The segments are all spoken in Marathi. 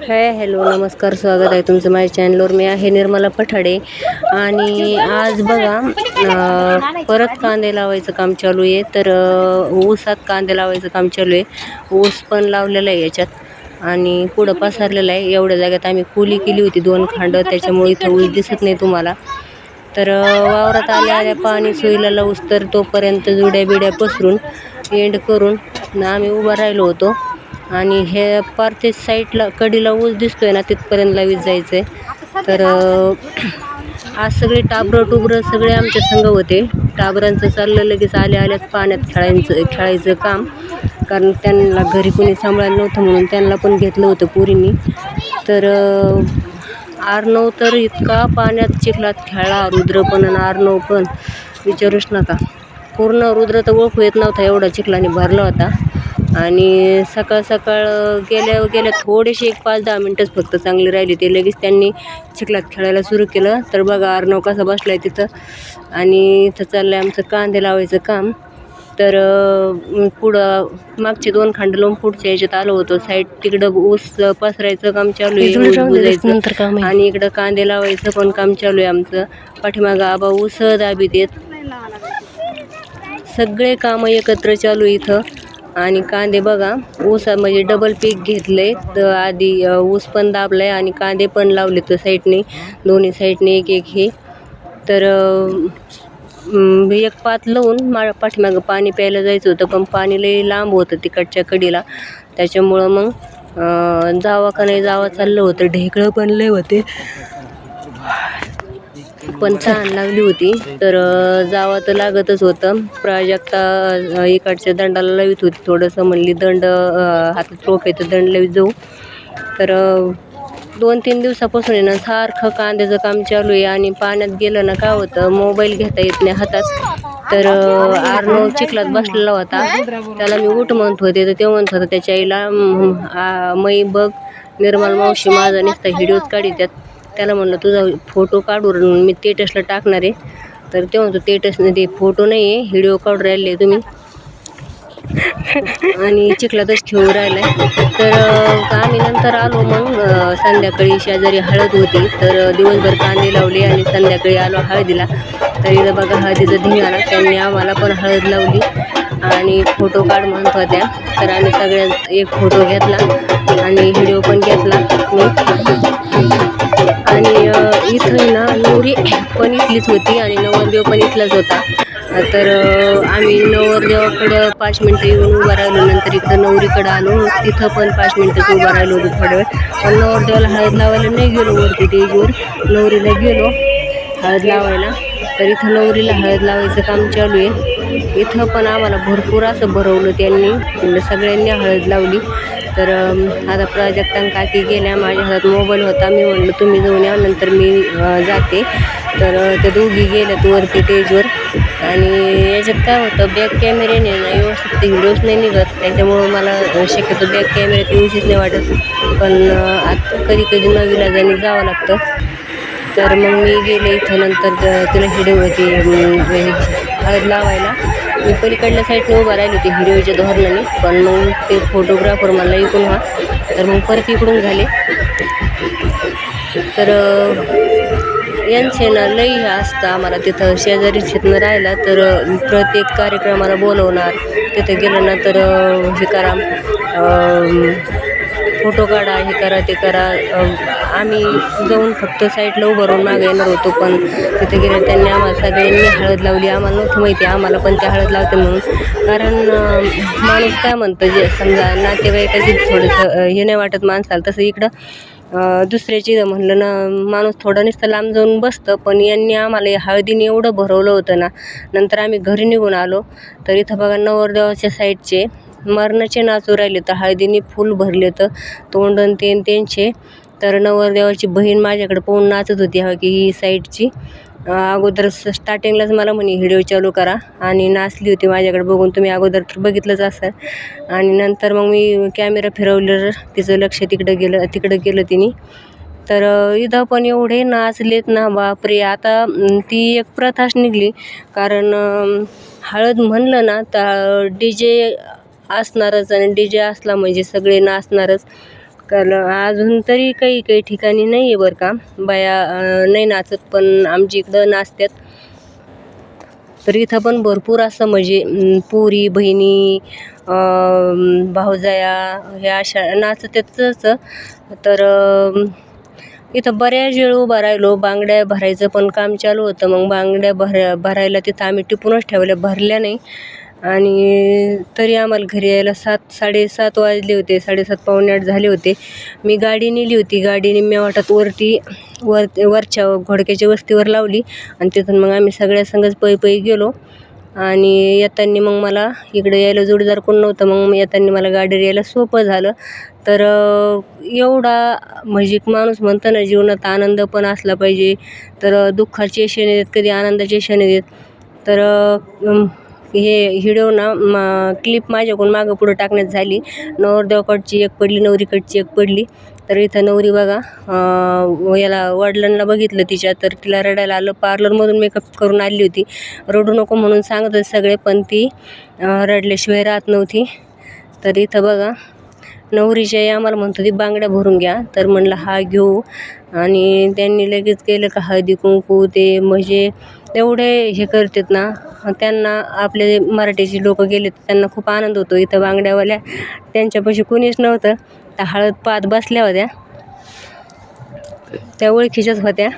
हाय हॅलो नमस्कार स्वागत आहे तुमचं माझ्या चॅनलवर मी आहे निर्मला पठाडे. आणि आज बघा परत कांदे लावायचं काम चालू आहे. तर ऊसात कांदे लावायचं काम चालू आहे. ऊस पण लावलेला आहे याच्यात. आणि पुढं पसरलेलं आहे. एवढ्या जागेत आम्ही खोली केली होती दोन खांड. त्याच्यामुळे इथं ऊस दिसत नाही तुम्हाला. तर वावरात आल्या आल्या पाणी सोयीला लावूस तर तोपर्यंत जुड्या बिड्या पसरून एंड करून ना आम्ही उभा राहिलो होतो. आणि हे पार ते साईडला कडीला ऊस दिसतोय ना तिथपर्यंत लावीत जायचं आहे तर आज सगळे टाबरं टुबरं सगळे आमच्या संघ होते. टाबरांचं चाललं लगेच आल्या आल्याच पाण्यात खेळायचं खेळायचं काम. कारण त्यांना घरी कोणी सांभाळायला नव्हतं म्हणून त्यांना पण घेतलं होतं पुरींनी. तर अं, आर्नव तर इतका पाण्यात चिखलात खेळला रुद्र पण आणि आर्नव पण. विचारूच नका. पूर्ण रुद्र तर ओळखू येत नव्हता एवढा चिखलाने भरला होता. आणि सकाळ सकाळ गेल्या गेल्या थोडेसे एक पाच दहा मिनटंच फक्त चांगली राहिली. ते लगेच त्यांनी चिखलात खेळायला सुरू केलं. तर बघा आर्नव कसा बसला आहे तिथं. आणि इथं चाललं आहे आमचं कांदे लावायचं काम. तर पुढं मागचे दोन खांड लावून पुढच्या याच्यात आलो होतो. साईड तिकडं ऊस पसरायचं काम चालू आहे. आणि इकडं कांदे लावायचं पण काम चालू आहे आमचं. पाठीमागं आबा ऊस दाबीत येत सगळे कामं एकत्र चालू आहे इथं. आणि कांदे बघा ऊस म्हणजे डबल पीक घेतलंय तर आधी ऊस पण दाबलाय आणि कांदे पण लावले तर साईडने दोन्ही साईडने एक एक हे. तर एक पात लावून मा पाठीमागं पाणी प्यायला जायचं होतं पण पाणी लई लांब होतं तिकडच्या कडीला. त्याच्यामुळं मग जावा का नाही जावा चाललं होतं ढेकळं पण लय होते. पण तहान लागली होती. तर जावं तर लागतच होतं. प्राजक्ता इकडच्या दंडाला लावित होती थोडंसं. म्हणली दंड हातात रोप आहे तर दंड लावित जाऊ. तर दोन तीन दिवसापासून आहे ना सारखं कांद्याचं काम चालू आहे. आणि पाण्यात गेलं ना काय होतं मोबाईल घेता येत नाही हातात. तर अ, चिखलात बसलेला होता. त्याला मी उठ म्हणत होते. तर ते म्हणत होता त्याच्या आईला मई मै बघ. निर्मल मावशी माझा नुसता व्हिडिओज काढी त्यात त्याला म्हणलं तुझा फोटो काढून मी टेटसला टाकणार आहे. तर ते म्हणतो टेटसने ते फोटो नाही आहे व्हिडिओ काढून राहिले तुम्ही. आणि चिखलातच खेळून राहिला तर आम्ही नंतर आलो मग संध्याकाळी शेजारी हळद होती. तर दिवसभर कांदे लावले आणि संध्याकाळी आलो हळदीला. तर इथं बघा हळदीचा आला त्यांनी आम्हाला पण हळद लावली आणि फोटो काढ म्हणत होत्या. तर आम्ही सगळ्यात एक फोटो घेतला आणि व्हिडिओ पण घेतला. मी आणि इथं ना नवरी पण इथलीच होती आणि नवरदेव पण इथलाच होता. तर आम्ही नवरदेवाकडं पाच मिनटं येऊन उभा राहिलो नंतर इथं नवरीकडं आलो. तिथं पण पाच मिनटं उभा राहिलो होतो थोड्या वेळ. पण नवरदेवाला हळद लावायला नाही गेलो वरती स्टेजवर नवरीला गेलो हळद लावायला. तर इथं नवरीला हळद लावायचं काम चालू आहे. इथं पण आम्हाला भरपूर असं भरवलं त्यांनी. म्हणजे सगळ्यांनी हळद लावली. तर आता प्राजक्तां काकी गेल्या माझ्या हातात मोबाईल होता. मी म्हणलं तुम्ही जाऊन या नंतर मी जाते. तर त्या दोघी गेल्यात वरती स्टेजवर आणि याच्यात काय होतं बॅक कॅमेऱ्याने ना व्यवस्थित ते व्हिडिओज नाही निघत. त्याच्यामुळं मला शक्यतो बॅक कॅमेऱ्यात व्यवस्थित नाही वाटत. पण आता कधी कधी नवीन जावं लागतं. तर मग मी गेले इथं नंतर तिला हिडे होती हळद लावायला. मी पलीकडल्या साईडने उभा राहिली होती हिरोईच्या धोरणाने. पण मग ते फोटोग्राफर मला इकडून व्हा तर मग परत इकडून झाले. तर यांचे ना लई हे असतं आम्हाला. तिथं शेजारी शेतनं राहिला तर प्रत्येक कार्यक्रमाला बोलवणार. तिथं गेलं ना तर हे करा फोटो काढा हे करा ते करा आम्ही जाऊन फक्त साईडला उभं राहून मागे येणार होतो पण तिथे गेल्यावर त्यांनी आम्हाला सगळ्यांनी हळद लावली. आम्हाला नव्हती माहिती आम्हाला पण त्या हळद लावते म्हणून. कारण माणूस काय म्हणतं जे समजा नातेवाईकाची थोडंसं हे नाही वाटत माणसाला. तसं इकडं दुसऱ्याची म्हणलं ना माणूस थोडं नुसतं लांब जाऊन बसतं पण यांनी आम्हाला या हळदीने एवढं भरवलं होतं ना. नंतर आम्ही घरी निघून आलो. तर इथं बघा नवरदेवाच्या साईडचे मरणाचे नाचू राहिले तर हळदीने फुल भरले तर तोंडन तेन त्यांचे. तर नवरदेवाची बहीण माझ्याकडे पाहून नाचत होती हा की ही साईडची. अगोदर स- स्टार्टिंगलाच मला म्हणे व्हिडिओ चालू करा. आणि नाचली होती माझ्याकडे बघून. तुम्ही अगोदर तर बघितलंच असाल. आणि नंतर मग मी कॅमेरा फिरवलं तिचं लक्ष तिकडं गेलं तिकडं गेलं तिने. तर इथं पण एवढे नाचलेत ना बापरे. आता ती एक प्रथाच निघली. कारण हळद म्हणलं ना तर डी जे असणारच आणि डी जे असला म्हणजे सगळे नाचणारच. कारण अजून तरी काही काही ठिकाणी नाही आहे बरं का. बाया नाही नाचत पण आमच्या इकडं नाचतात तर इथं पण भरपूर असं म्हणजे पुरी बहिणी भाऊजाया ह्या अशा नाचतातच तर इथं बऱ्याच वेळ उभा राहिलो. बांगड्या भरायचं पण काम चालू होतं. मग बांगड्या भर भरायला तिथं आम्ही टिपूनच ठेवल्या. भरल्या नाही. आणि तरी आम्हाला घरी यायला सात साडेसात वाजले होते साडेसात पावणे आठ झाले होते. मी गाडी नेली होती. गाडी निम्म्या वाटात वरती वर वरच्या घोडक्याच्या वस्तीवर लावली आणि तिथून मग आम्ही सगळ्या संगच पै पै गेलो. आणि येताना मग मला इकडं यायला जोडीदार कोण नव्हतं मग येताना मला गाडीवर यायला सोपं झालं. तर एवढा म्हणजे एक माणूस म्हणतो ना जीवनात आनंद पण असला पाहिजे. तर दुःखाचे क्षण येतात कधी आनंदाचे क्षण येतात. तर हे हिडो ना मा क्लिप माझ्याकडून मागं पुढं टाकण्यात झाली. नवरदेवाकडची एक पडली नवरीकडची एक पडली. तर इथं नवरी बघा याला वडिलांना बघितलं तिच्या तर तिला रडायला आलं. पार्लरमधून मेकअप करून आली होती. रडू नको म्हणून सांगत होते सगळे पण ती रडल्याशिवाय राहत नव्हती. तर इथं बघा नवरीच्या आई आम्हाला म्हणत होती बांगड्या भरून घ्या. तर म्हणलं हा घेऊ. आणि त्यांनी लगेच केलं का हळदी कुंकू ते म्हणजे एवढे हे करतात ना. त्यांना आपले मराठीचे लोक गेले तर त्यांना खूप आनंद होतो. इथं बांगड्यावाल्या त्यांच्यापाशी कोणीच नव्हतं. त्या हळद पात बसल्या होत्या. त्या ओळखीच्याच होत्या.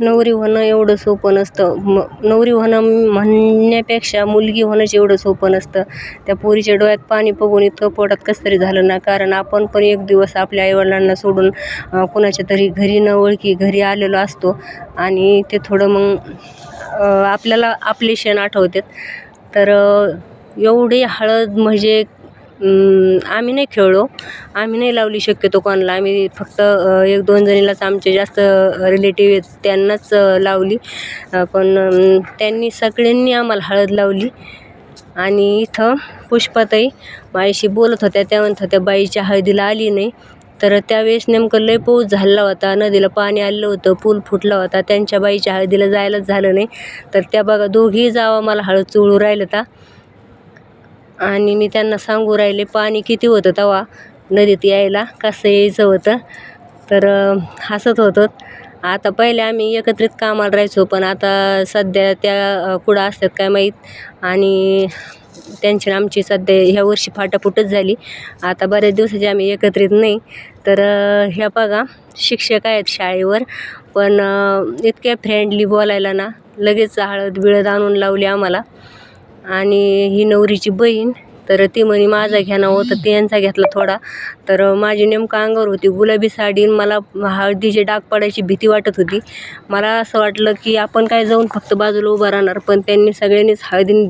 नवरी होणं एवढं सोपं नसतं. म नवरी होणं म्हणण्यापेक्षा मुलगी होणंच एवढं सोपं नसतं. त्या पोरीच्या डोळ्यात पाणी बघून इतकं पोटात कसं तरी झालं ना? कारण आपण पण एक दिवस आपल्या आईवडिलांना सोडून कुणाच्या तरी घरी न ओळखी घरी आलेलो असतो. आणि ते थोडं मग आपल्याला आपले क्षण आठवतात. तर एवढी हळद म्हणजे आम्ही नाही खेळलो. आम्ही नाही लावली शक्यतो कोणाला. आम्ही फक्त एक दोन जणीलाच आमचे जास्त रिलेटिव्ह आहेत त्यांनाच लावली. पण त्यांनी सगळ्यांनी आम्हाला हळद लावली. आणि इथं पुष्पाताई माझ्याशी बोलत होत्या. त्या म्हणत होत्या बाईच्या हळदीला आली नाही. तर त्यावेळेस नेमकं लय पाऊस झाला होता. नदीला पाणी आलं होतं पूल फुटला होता. त्यांच्या बाईच्या हळदीला जायलाच झालं नाही. तर त्या बघा दोघी जावा मला हळद चोळू राहिलं होता. आणि मी त्यांना सांगू राहिले पाणी किती होतं तेव्हा? नदीत यायला कसं यायचं होतं? तर हसत होतं. आता पहिले आम्ही एकत्रित कामाला राहायचो पण आता सध्या त्या कुडं कुठं असतात काय माहीत? आणि त्यांची आमची सध्या ह्या वर्षी फाटाफुटच झाली. आता बऱ्याच दिवसाची आम्ही एकत्रित नाही. तर ह्या बघा शिक्षक आहेत शाळेवर पण इतक्या फ्रेंडली बोलायला ना लगेच हळद बिळद आणून लावली आम्हाला. आणि ही नवरीची बहीण तर ती म्हणे माझा घ्या ना होतं त्यांचा घेतला थोडा. तर माझी नेमकं अंगावर होती गुलाबी साडी आणि मला हळदीचे डाग पडायची भीती वाटत होती. मला असं वाटलं की आपण काय जाऊन फक्त बाजूला उभं राहणार पण त्यांनी सगळ्यांनीच हळदीने